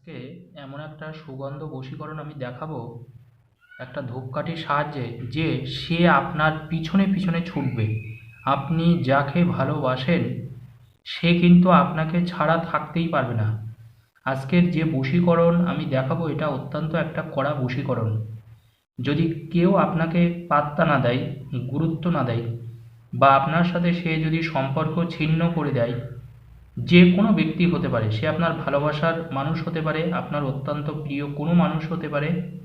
আজকে এমন একটা সুগন্ধ বশীকরণ আমি দেখাবো, একটা ধূপকাঠির সাহায্যে, যে সে আপনার পিছনে পিছনে ছুটবে। আপনি যাকে ভালোবাসেন, সে কিন্তু আপনাকে ছাড়া থাকতেই পারবে না। আজকের যে বশীকরণ আমি দেখাবো, এটা অত্যন্ত একটা কড়া বশীকরণ। যদি কেউ আপনাকে পাত্তা না দেয়, গুরুত্ব না দেয়, বা আপনার সাথে সে যদি সম্পর্ক ছিন্ন করে দেয় যে কোনো ব্যক্তি হতে পারে, সে আপনার ভালোবাসার মানুষ হতে পারে, আপনার অত্যন্ত প্রিয় কোনো মানুষ হতে পারে,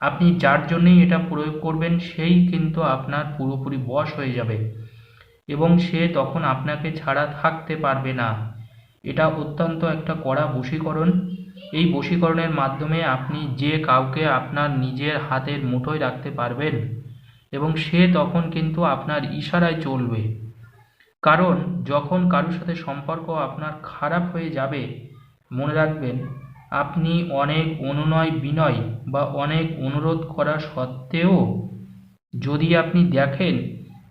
আপনি যার জন্যেই এটা প্রয়োগ করবেন, সেই কিন্তু আপনার পুরোপুরি বশ হয়ে যাবে এবং সে তখন আপনাকে ছাড়া থাকতে পারবে না। এটা অত্যন্ত একটা কড়া বশীকরণ। এই বশীকরণের মাধ্যমে আপনি যে কাউকে আপনার নিজের হাতের মুঠোয় রাখতে পারবেন এবং সে তখন কিন্তু আপনার ইশারায় চলবে। কারণ যখন কারোর সাথে সম্পর্ক আপনার খারাপ হয়ে যাবে, মনে রাখবেন, আপনি অনেক অনুনয় বিনয় বা অনেক অনুরোধ করা সত্ত্বেও যদি আপনি দেখেন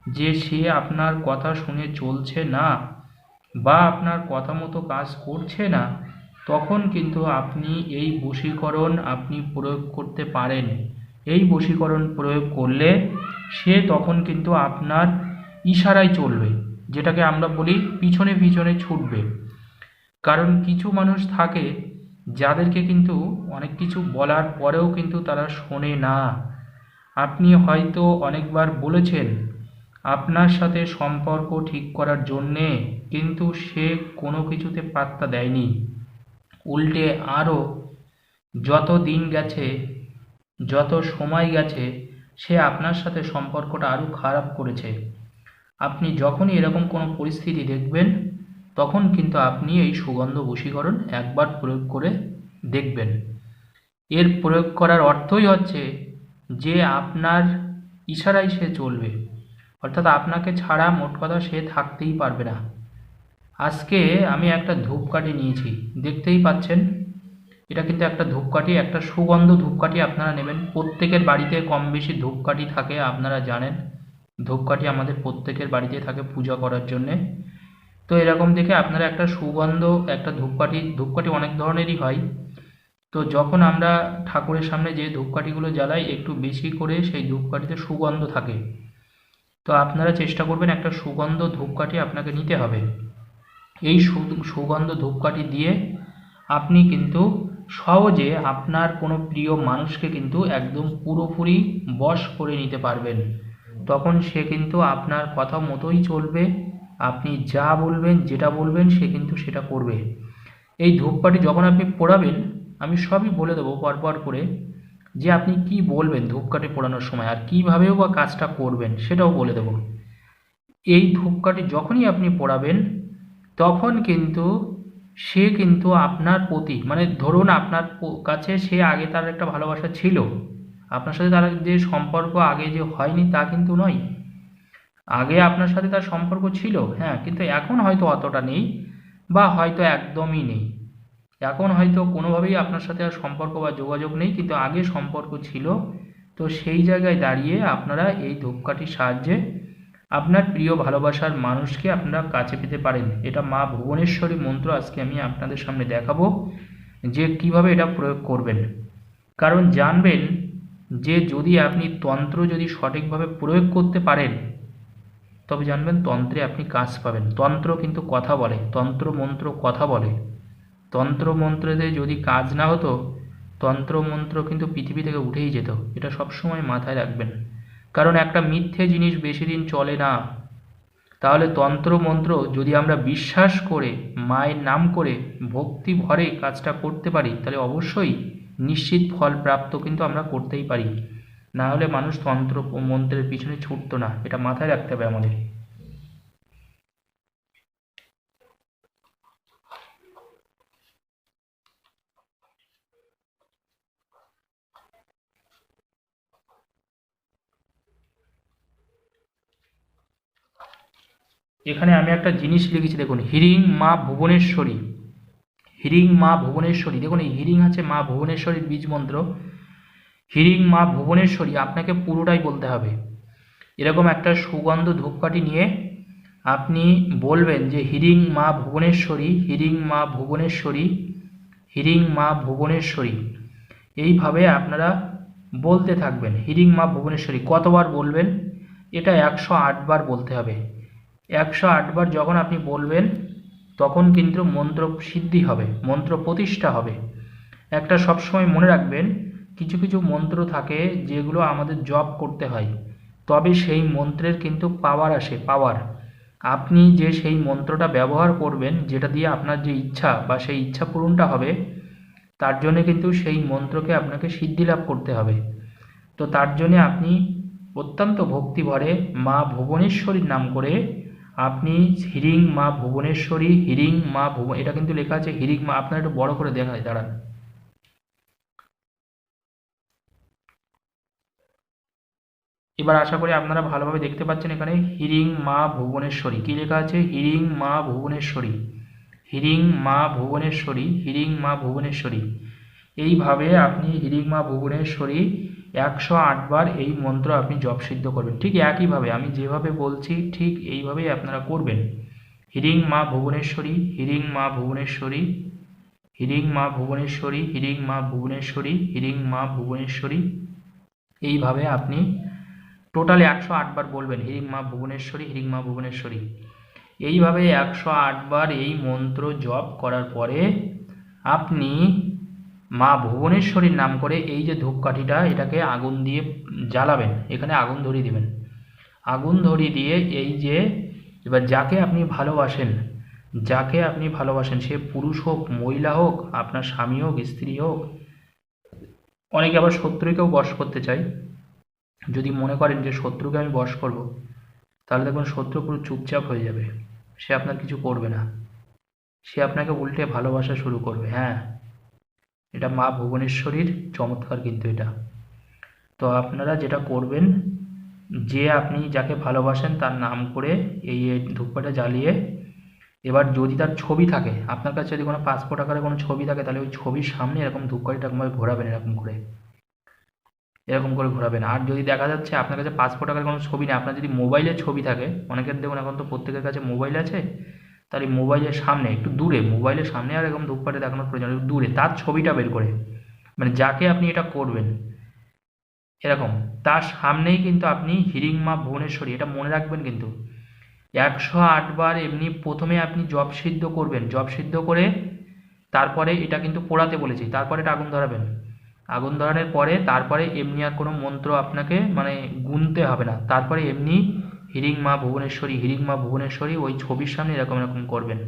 যে সে আপনার কথা শুনে চলছে না বা আপনার কথা মতো কাজ করছে না, তখন কিন্তু আপনি এই বশীকরণ আপনি প্রয়োগ করতে পারেন। এই বশীকরণ প্রয়োগ করলে সে তখন কিন্তু আপনার ইশারায় চলবে। যেটাকে আমরা বলি পিছনে পিছনে ছুটবে। কারণ কিছু মানুষ থাকে যাদেরকে কিন্তু অনেক কিছু বলার পরেও কিন্তু তারা শোনে না। আপনি হয়তো অনেকবার বলেছেন, আপনার সাথে সম্পর্ক ঠিক করার জন্যে কিন্তু সে কোনো কিছুতে পাত্তা দেয়নি। উল্টে আরও যত দিন গেছে, যত সময় গেছে, সে আপনার সাথে সম্পর্কটা আরও খারাপ করেছে। আপনি যখনই এরকম কোনো পরিস্থিতি দেখবেন, তখন কিন্তু আপনি এই সুগন্ধ বশীকরণ একবার প্রয়োগ করে দেখবেন। এর প্রয়োগ করার অর্থই হচ্ছে যে আপনার ইশারায় সে চলবে। অর্থাৎ আপনাকে ছাড়া মোট কথা সে থাকতেই পারবে না। আজকে আমি একটা ধূপকাঠি নিয়েছি, দেখতেই পাচ্ছেন? এটা কিন্তু একটা ধূপকাঠি, একটা সুগন্ধ ধূপকাঠি আপনারা নেবেন। প্রত্যেকের বাড়িতে কম বেশি ধূপকাঠি থাকে, আপনারা জানেন। ধূপকাঠি আমাদের প্রত্যেকের বাড়িতে থাকে পূজা করার জন্যে। তো এরকম দেখে আপনারা একটা সুগন্ধ, একটা ধূপকাঠি ধূপকাঠি অনেক ধরনেরই হয়। তো যখন আমরা ঠাকুরের সামনে যে ধূপকাঠিগুলো জ্বালাই, একটু বেশি করে সেই ধূপকাঠিতে সুগন্ধ থাকে। তো আপনারা চেষ্টা করবেন একটা সুগন্ধ ধূপকাঠি আপনাকে নিতে হবে। এই সুগন্ধ ধূপকাঠি দিয়ে আপনি কিন্তু সহজে আপনার কোনো প্রিয় মানুষকে কিন্তু একদম পুরোপুরি বশ করে নিতে পারবেন। তখন সে কিন্তু আপনার কথা মতোই চলবে। আপনি যা বলবেন, যেটা বলবেন, সে কিন্তু সেটা করবে। এই ধূপকাঠি যখন আপনি পোড়াবেন, আমি সবই বলে দেবো পরপর করে যে আপনি কি বলবেন ধূপকাঠি পোড়ানোর সময় আর কীভাবেও বা কাজটা করবেন সেটাও বলে দেবো। এই ধূপকাঠি যখনই আপনি পোড়াবেন, তখন কিন্তু সে কিন্তু আপনার প্রতি মানে ধরুন আপনার কাছে সে আগে তার একটা ভালোবাসা ছিল আপনার সাথে তার যে সম্পর্ক আগে যে হয়নি তা কিন্তু নয়। আগে আপনার সাথে তার সম্পর্ক ছিল হ্যাঁ কিন্তু এখন হয়তো অতটা নেই বা হয়তো একদমই নেই। এখন হয়তো কোনোভাবেই আপনার সাথে আর সম্পর্ক বা যোগাযোগ নেই, কিন্তু আগে সম্পর্ক ছিল। তো সেই জায়গায় দাঁড়িয়ে আপনারা এই ধূপকাঠির সাহায্যে আপনার প্রিয় ভালোবাসার মানুষকে আপনারা কাছে পেতে পারেন। এটা মা ভুবনেশ্বরী মন্ত্র আজকে আমি আপনাদের সামনে দেখাবো যে কীভাবে এটা প্রয়োগ করবেন। কারণ জানবেন যে যদি আপনি তন্ত্র যদি সঠিকভাবে প্রয়োগ করতে পারেন, তবে জানবেন তন্ত্রে আপনি কাজ পাবেন। তন্ত্র কিন্তু কথা বলে, তন্ত্র মন্ত্র কথা বলে। তন্ত্র মন্ত্রতে যদি কাজ না হতো, তন্ত্র মন্ত্র কিন্তু পৃথিবী থেকে উঠেই যেত। এটা সবসময় মাথায় রাখবেন। কারণ একটা মিথ্যে জিনিস বেশি দিন চলে না। তাহলে তন্ত্র মন্ত্র যদি আমরা বিশ্বাস করে, মায়ের নাম করে, ভক্তি ভরে কাজটা করতে পারি, তাহলে অবশ্যই নিশ্চিত ফল প্রাপ্ত কিন্তু আমরা করতেই পারি। না হলে মানুষ তন্ত্র ও মন্ত্রের পিছনে ছুটতো না, এটা মাথায় রাখতে হবে আমাদের। এখানে আমি একটা জিনিস লিখেছি, দেখুন, হিরিং মা ভুবনেশ্বরী। হিরিং মা ভুবনেশ্বরী। দেখুন, এই হিরিং আছে মা ভুবনেশ্বরীর বীজ মন্ত্র। হিরিং মা ভুবনেশ্বরী, আপনাকে পুরোটাই বলতে হবে। এরকম একটা সুগন্ধ ধূপকাঠি নিয়ে আপনি বলবেন যে, হিরিং মা ভুবনেশ্বরী, হিরিং মা ভুবনেশ্বরী, হিরিং মা ভুবনেশ্বরী। এইভাবে আপনারা বলতে থাকবেন, হিরিং মা ভুবনেশ্বরী। কতবার বলবেন? এটা একশো আটবার বলতে হবে। একশো আটবার যখন আপনি বলবেন তখন কিন্তু মন্ত্র সিদ্ধি হবে, মন্ত্র প্রতিষ্ঠা হবে। একটা সবসময় মনে রাখবেন, কিছু কিছু মন্ত্র থাকে যেগুলো আমাদের জপ করতে হয়, তবে সেই মন্ত্রের কিন্তু পাওয়ার আসে পাওয়ার আপনি যে সেই মন্ত্রটা ব্যবহার করবেন, যেটা দিয়ে আপনার যে ইচ্ছা বা সেই ইচ্ছা পূরণটা হবে, তার জন্য কিন্তু সেই মন্ত্রকে আপনাকে সিদ্ধি লাভ করতে হবে। তো তার জন্যে আপনি অত্যন্ত ভক্তি ভরে মা ভুবনেশ্বরীর নাম করে আপনি হিরিং মা ভুবনেশ্বরী, হিরিং মা ভুব, এটা কিন্তু লেখা আছে হিরিং মা, আপনার একটু বড় করে দেখায় দাঁড়ান। এবার আশা করি আপনারা ভালোভাবে দেখতে পাচ্ছেন এখানে হিরিং মা ভুবনেশ্বরী। কি লেখা আছে? হিরিং মা ভুবনেশ্বরী। হিরিং মা ভুবনেশ্বরী, হিরিং মা ভুবনেশ্বরী। এইভাবে আপনি হিরিং মা ভুবনেশ্বরী একশো আটবার এই মন্ত্র আপনি জপ সিদ্ধ করবেন। ঠিক একইভাবে আমি যেভাবে বলছি, ঠিক এইভাবেই আপনারা করবেন। হিরিং মা ভুবনেশ্বরী, হিরিং মা ভুবনেশ্বরী, হিরিং মা ভুবনেশ্বরী, হিরিং মা ভুবনেশ্বরী, হিরিং মা ভুবনেশ্বরী। এইভাবে আপনি টোটালি একশো আটবার বলবেন, হিরিং মা ভুবনেশ্বরী, হিরিং মা ভুবনেশ্বরী। এইভাবে একশো আটবার এই মন্ত্র জপ করার পরে আপনি মা ভুবনেশ্বরীর নাম করে এই যে ধূপকাঠিটা, এটাকে আগুন দিয়ে জ্বালাবেন। এখানে আগুন ধরিয়ে দিবেন। আগুন ধরিয়ে দিয়ে এই যে, এবার যাকে আপনি ভালোবাসেন, যাকে আপনি ভালোবাসেন, সে পুরুষ হোক, মহিলা হোক, আপনার স্বামী হোক, স্ত্রী হোক, অনেকে আবার শত্রুকেও বশ করতে চায়। যদি মনে করেন যে শত্রুকে আমি বশ করব, তাহলে দেখবেন শত্রু পুরো চুপচাপ হয়ে যাবে। সে আপনার কিছু করবে না। সে আপনাকে উল্টে ভালোবাসা শুরু করবে হ্যাঁ। এটা মা ভুবনেশ্বরীর চমৎকার কিন্তু এটা। তো আপনারা যেটা করবেন, যে আপনি যাকে ভালোবাসেন তার নাম করে এই ধূপকাঠা জ্বালিয়ে, এবার যদি তার ছবি থাকে, আপনার কাছে যদি কোনো পাসপোর্ট আকারে কোনো ছবি থাকে, তাহলে ওই ছবির সামনে এরকম ধূপকাঠিটা এরকমভাবে ঘোরাবেন এরকম করে। এরকম করে ঘোরাবেন। আর যদি দেখা যাচ্ছে আপনার কাছে পাসপোর্ট আকারে কোনো ছবি নেই, আপনার যদি মোবাইলের ছবি থাকে, অনেকের দেখুন এখন তো প্রত্যেকের কাছে মোবাইল আছে তার এই মোবাইলের সামনে, একটু দূরে মোবাইলের সামনে আর এরকম ধূপকাঠি দেখানোর প্রয়োজন দূরে, তার ছবিটা বের করে। মানে যাকে আপনি এটা করবেন, এরকম, তার সামনেই কিন্তু আপনি হিরিং মা ভুবনেশ্বরী, এটা মনে রাখবেন কিন্তু। একশো আটবার এমনি প্রথমে আপনি জব সিদ্ধ করবেন জব সিদ্ধ করে তারপরে এটা কিন্তু পোড়াতে বলেছি, তারপরে এটা আগুন ধরাবেন। আগুন ধরানোর পরে তারপরে এমনি আর কোনো মন্ত্র আপনাকে মানে গুনতে হবে না, তারপরে এমনি হিরিং মা ভুবনেশ্বরী হিরিং মা ভুবনেশ্বরী ওই ছবির সামনে এরকম এরকম করবেন।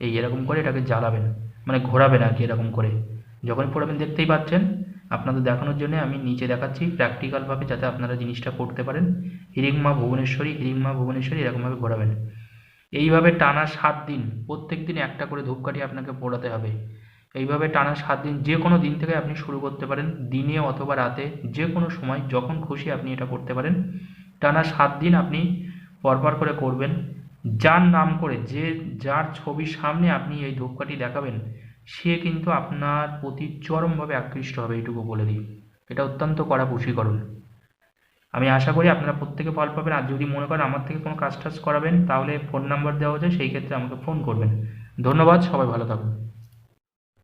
এই এরকম করে এটাকে জ্বালাবেন মানে ঘোরাবেন আর কি এরকম করে। যখনই পড়াবেন দেখতেই পাচ্ছেন, আপনাদের দেখানোর জন্য আমি নিচে দেখাচ্ছি প্র্যাকটিক্যালভাবে যাতে আপনারা জিনিসটা করতে পারেন। হিরিং মা ভুবনেশ্বরী হিরিং মা ভুবনেশ্বরী এরকমভাবে ঘোরাবেন। এইভাবে টানা সাত দিন, প্রত্যেক দিন একটা করে ধূপকাঠি আপনাকে পোড়াতে হবে। এইভাবে টানা সাত দিন, যে কোনো দিন থেকে আপনি শুরু করতে পারেন, দিনে অথবা রাতে যে কোনো সময়, যখন খুশি আপনি এটা করতে পারেন। টানা সাত দিন আপনি পরপর করে করবেন। যার নাম করে, যে যার ছবির সামনে আপনি এই ধূপকাঠি দেখাবেন, সে কিন্তু আপনার প্রতি চরমভাবে আকৃষ্ট হবে, এইটুকু বলে দিই। এটা অত্যন্ত কড়া বশীকরণ আমি আশা করি আপনারা প্রত্যেকে ফল পাবেন। আর যদি মনে করেন আমার থেকে কোনো কাজ টাজ করাবেন, তাহলে ফোন নাম্বার দেওয়া যায় সেই ক্ষেত্রে আমাকে ফোন করবেন। ধন্যবাদ, সবাই ভালো থাকুন।